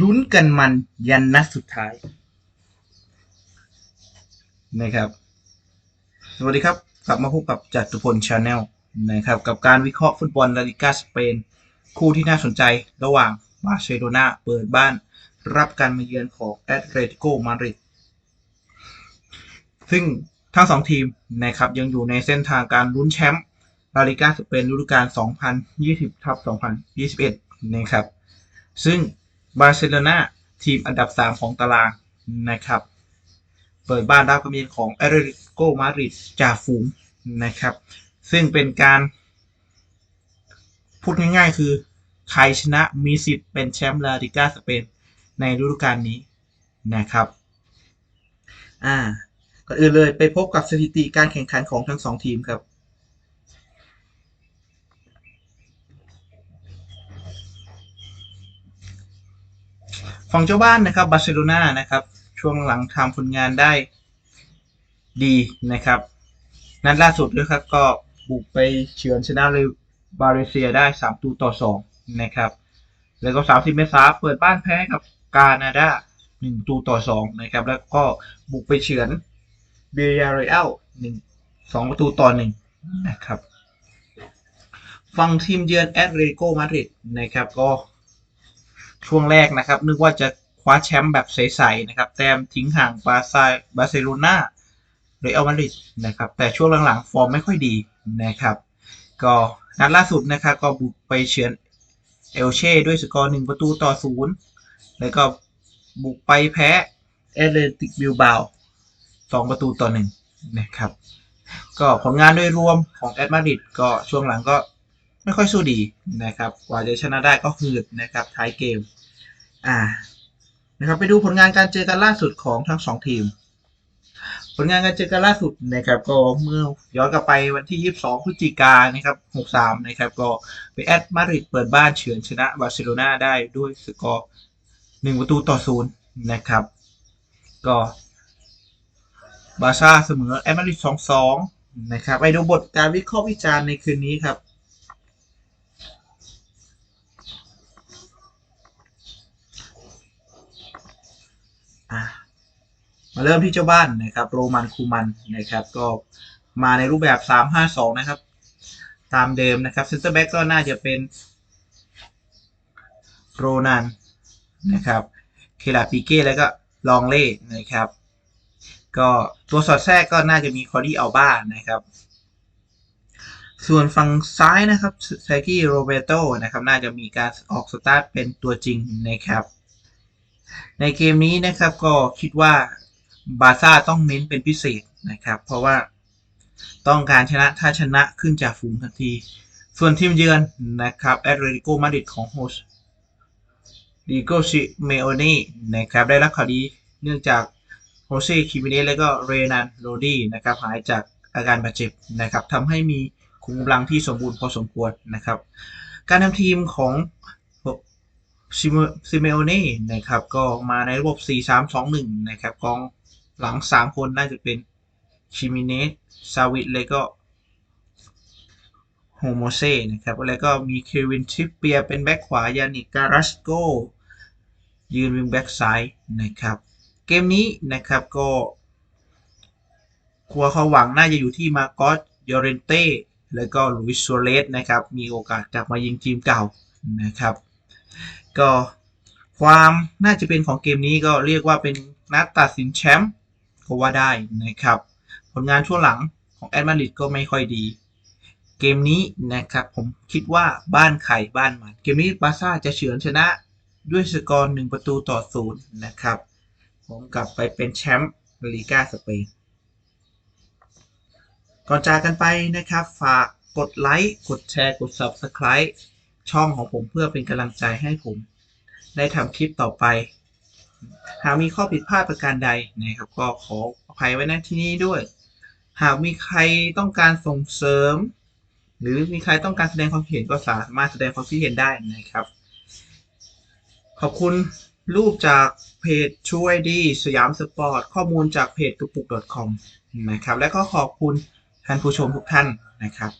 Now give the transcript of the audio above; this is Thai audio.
ลุ้นกันมันยันนัดสุดท้าย นะครับ สวัสดีครับ กลับมาพบกับจัตุพลชาแนลนะครับ กับการวิเคราะห์ฟุตบอลลาลิกาสเปน คู่ที่น่าสนใจระหว่างบาร์เซโลนาเปิดบ้าน รับการมาเยือนของแอตเลติโกมาดริดซึ่งทั้งสองทีมนะครับยังอยู่ในเส้นทางการลุ้นแชมป์ลาลิกาสเปนฤดูกาล 2020ทับ2021 นะครับ ซึ่ง บาร์เซโลนาทีมอันดับ 3 ของตารางนะครับ เปิดบ้านรับการมาเยือนของแอเลติโกมาริดจ่าฝูงนะครับ ซึ่งเป็นการ พูดง่ายๆ คือใครชนะมีสิทธิ์เป็นแชมป์ลาลิกาสเปนในฤดูกาลนี้นะครับ อ่าก่อนอื่นเลยไปพบกับสถิติการแข่งขันของทั้งสองทีมครับ ฝั่งเจ้าบ้านนะครับบาร์เซโลนานะครับช่วงหลังทำผลงานได้ดีนะครับ นัดล่าสุดด้วยครับก็บุกไปเฉือนชนะเลยบาเลเซียได้3ตูต่อ 2 นะครับ แล้วก็ 30 เมษาเปิดบ้านแพ้กับกานาดา1ตูต่อ 2 นะครับ แล้วก็บุกไปเฉือนเบียร์เรอัล1 2 ประตูต่อ 1 นะครับฝั่งทีมเยือนแอตเลติโกมาดริดนะครับก็ ช่วงแรกนะครับ นึกว่าจะคว้าแชมป์แบบใสๆนะครับ แต้มทิ้งห่างบาซาบาร์เซโลนาเรอัลมาดริดนะครับ แต่ช่วงหลังๆ ฟอร์มไม่ค่อยดีนะครับ ก็นัดล่าสุดนะครับก็บุกไปเฉือนเอลเช่ด้วยสกอร์หนึ่งประตูต่อศูนย์แล้วก็บุกไปแพ้เอตเลติกบิลบาสองประตูต่อหนึ่งนะครับ ก็ผลงานโดยรวมของแอตมาดริดก็ช่วงหลังก็ ไม่ค่อยสู้ดีนะครับ กว่าจะชนะได้ก็คืดนะครับท้ายเกม อ่า นะครับไปดูผลงานการเจอกันล่าสุดของทั้งสองทีม ผลงานการเจอกันล่าสุดนะครับ ก็เมื่อย้อนกลับไปวันที่ 22 พฤศจิกายนนะครับ 63 นะครับ ก็ไปแอตมาดริดเปิดบ้านเฉือนชนะบาร์เซโลนาได้ด้วยสกอร์ 1 ประตูต่อศูนย์นะครับ ก็บาร์ซ่าเสมอแอตมาดริด 2-2 นะครับ ไปดูบทการวิเคราะห์วิจารณ์ในคืนนี้ครับ อะมา เริ่มที่เจ้าบ้านนะครับโรมันคูมันนะครับก็มาในรูปแบบ 3-5-2 นะครับ ตามเดิมนะครับเซนเตอร์แบ็กก็น่าจะเป็นโรนันนะครับเคลาปิเก้แล้วก็ลองเล่นะครับ ก็ตัวสอดแทรกก็น่าจะมีคอร์ดี้อัลบ้านะครับ ส่วนฝั่งซ้ายนะครับเซกิโรเบโตนะครับน่าจะมีการออกสตาร์ทเป็นตัวจริงนะครับ ในเกมนี้นะครับก็คิดว่า บาซ่าต้องเน้นเป็นพิเศษนะครับ เพราะว่าต้องการชนะถ้าชนะขึ้นจากฝูงทันที ส่วนทีมเยือนนะครับแอตเลติโกมาดริดของโฮสดิโกชิเมโอนีนะครับได้รับข่าวดีเนื่องจากโฮเซ่คิมิเนสและก็เรนันโรดี้นะครับหายจากอาการบาดเจ็บนะครับทำให้มีคุมกำลังที่สมบูรณ์พอสมควรนะครับ การทำทีมของซิเมโอเน่นะครับก็มาในระบบ 4-3-2-1 นะครับกอง หลัง3คนน่าจะเป็นชิมิเนสซาวิตแล้วก็โฮโมเซ่นะครับ แล้วก็มีเควินชิปเปียเป็นแบ็คขวายานิกการัสโกยืนวิงแบ็คซ้ายนะครับ เกมนี้นะครับก็ครัวเขาหวังน่าจะอยู่ที่มาโกสยอเรนเต้แล้วก็ลุยซัวเรสนะครับ มีโอกาสกลับมายิงทีมเก่านะครับ ก็ความน่าจะเป็นของเกมนี้ก็เรียกว่าเป็นนัดตัดสินแชมป์ ก็ว่าได้นะครับ ผลงานช่วงหลังของแอดมาริดก็ไม่ค่อยดี เกมนี้นะครับผมคิดว่าบ้านไข่บ้านมัน เกมนี้บาร์ซ่าจะเฉือนชนะด้วยสกอร์หนึ่งประตูต่อศูนย์นะครับ ผมกลับไปเป็นแชมป์ลีกาสเปนก่อนจากกันไปนะครับ ฝากกดไลค์ กดแชร์ กด Subscribe ช่องของผมเพื่อเป็นกำลังใจให้ผม ได้ทำคลิปต่อไป หากมีข้อผิดพลาดประการใดนะครับ ก็ขออภัยไว้ณที่นี้ด้วย หากมีใครต้องการส่งเสริม หรือมีใครต้องการแสดงความคิดเห็นก็สามารถแสดงความคิดเห็นได้นะครับ ขอบคุณรูปจากเพจช่วยดีสยามสปอร์ต ข้อมูลจากเพจกระปุก .com นะครับ และก็ขอบคุณท่านผู้ชมทุกท่านนะครับ